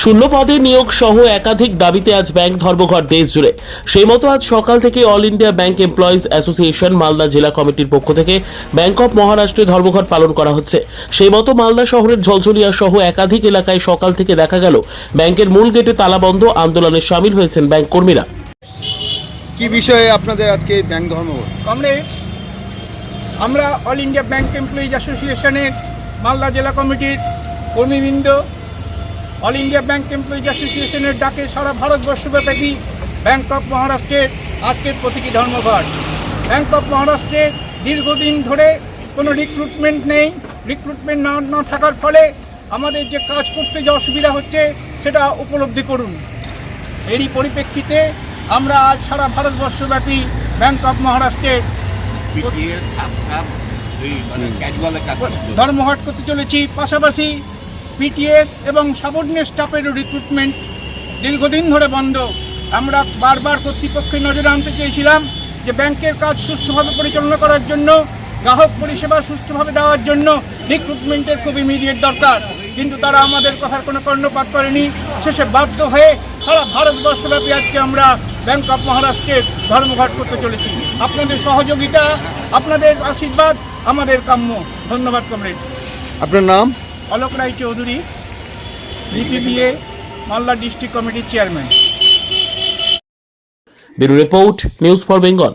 শূন্য পদে নিয়োগ সহ একাধিক দাবিতে আজ ব্যাংক ধর্মঘট দেশ জুড়ে। সেই মতো আজ সকাল থেকে All India bank employees association Malda জেলা কমিটির পক্ষ থেকে ব্যাংক অফ মহারাষ্ট্রে ধর্মঘট পালন করা হচ্ছে। সেই মতো মালদা শহরের ঝলঝলিয়া সহ একাধিক এলাকায় সকাল থেকে দেখা গেল ব্যাংকের মূল গেটে তালাবন্ধ আন্দোলনে সামিল হয়েছেন ব্যাংক কর্মীরা। কি বিষয়ে আপনাদের আজকে ব্যাংক ধর্মঘট? কমরেডস আমরা অল ইন্ডিয়া ব্যাংক এমপ্লয়িজ অ্যাসোসিয়েশনের মালদা জেলা কমিটির কর্মীবৃন্দ অল ইন্ডিয়া ব্যাংক এমপ্লয়িজ অ্যাসোসিয়েশনের ডাকে সারা ভারতবর্ষব্যাপী ব্যাংক অফ মহারাষ্ট্রের আজকের প্রতীকী ধর্মঘট। ব্যাংক অফ মহারাষ্ট্রে দীর্ঘদিন ধরে কোনো রিক্রুটমেন্ট নেই। রিক্রুটমেন্ট না না থাকার ফলে আমাদের যে কাজ করতে যে অসুবিধা হচ্ছে সেটা উপলব্ধি করুন। এরই পরিপ্রেক্ষিতে আমরা আজ সারা ভারতবর্ষব্যাপী ব্যাংক অফ এই মানে ধর্মঘট করতে চলেছি। পাশাপাশি পিটিএস এবং সাবর্ডিনেট স্টাফের রিক্রুটমেন্ট দীর্ঘদিন ধরে বন্ধ। আমরা বারবার কর্তৃপক্ষের নজরে আনতে চেয়েছিলাম যে ব্যাংকের কাজ সুষ্ঠুভাবে পরিচালনা করার জন্য, গ্রাহক পরিষেবা সুষ্ঠুভাবে দেওয়ার জন্য রিক্রুটমেন্টের খুব ইমিডিয়েট দরকার। কিন্তু তারা আমাদের কথার কোনো কর্ণপাত করেনি। শেষে বাধ্য হয়ে সারা ভারতবর্ষব্যাপী আজকে আমরা ব্যাংক অফ মহারাষ্ট্রের ধর্মঘট করতে চলেছি। আপনাদের সহযোগিতা, আপনাদের আশীর্বাদ, আমাদের কাম্য। ধন্যবাদ কমরেড আপনার নাম? অলোক রায় চৌধুরী বিপিবিএ মালদা ডিস্ট্রিক্ট কমিটির chairman. Bureau report news for Bengal.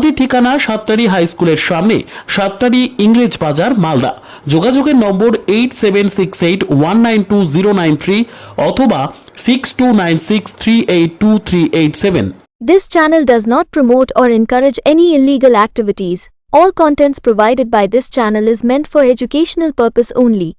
আমাদের ঠিকানা সাতটারি হাই স্কুলের সামনে সাতটারি ইংরেজ বাজার মালদা যোগাযোগের নম্বর eight seven six eight one nine two zero nine three অথবা six two nine six three eight two three eight seven This channel does not promote or encourage any illegal activities. All contents provided by this channel is meant for educational purpose only.